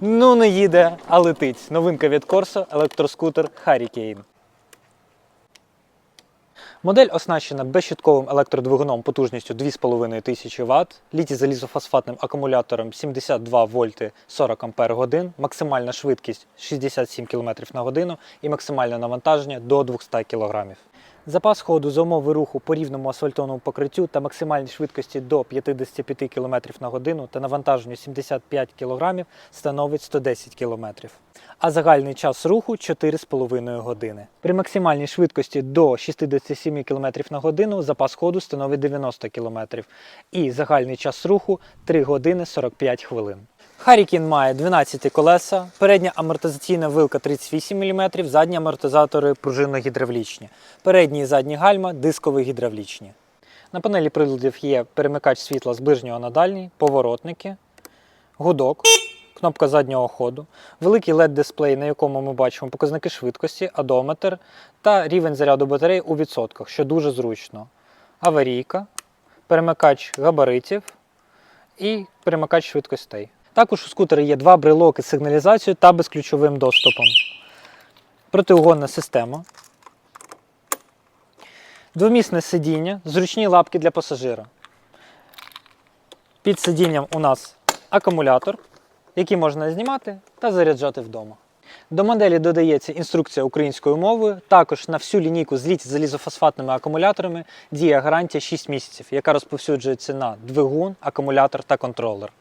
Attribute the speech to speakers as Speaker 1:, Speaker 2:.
Speaker 1: Ну не їде, а летить. Новинка від Corso електроскутер Hurricane. Модель оснащена безщитковим електродвигуном потужністю 2500 Вт, літій-залізофосфатним акумулятором 72 вольти 40 Ампер максимальна швидкість 67 км на годину і максимальне навантаження до 200 кг. Запас ходу за умови руху по рівному асфальтовому покриттю та максимальній швидкості до 55 км на годину та навантаженню 75 кг становить 110 км. А загальний час руху 4,5 години. При максимальній швидкості до 67 км на годину запас ходу становить 90 км і загальний час руху 3 години 45 хвилин. Харікін має 12 колеса, передня амортизаційна вилка 38 мм, задні амортизатори пружинно-гідравлічні, передні і задні гальма дисково-гідравлічні. На панелі приладів є перемикач світла з ближнього на дальній, поворотники, гудок, кнопка заднього ходу, великий LED-дисплей, на якому ми бачимо показники швидкості, одометр та рівень заряду батареї у відсотках, що дуже зручно. Аварійка, перемикач габаритів і перемикач швидкостей. Також у скутера є два брелоки з сигналізацією та безключовим доступом. Протиугонна система. Двомісне сидіння, зручні лапки для пасажира. Під сидінням у нас акумулятор, який можна знімати та заряджати вдома. До моделі додається інструкція українською мовою. Також на всю лінійку з літій залізофосфатними акумуляторами діє гарантія 6 місяців, яка розповсюджується на двигун, акумулятор та контролер.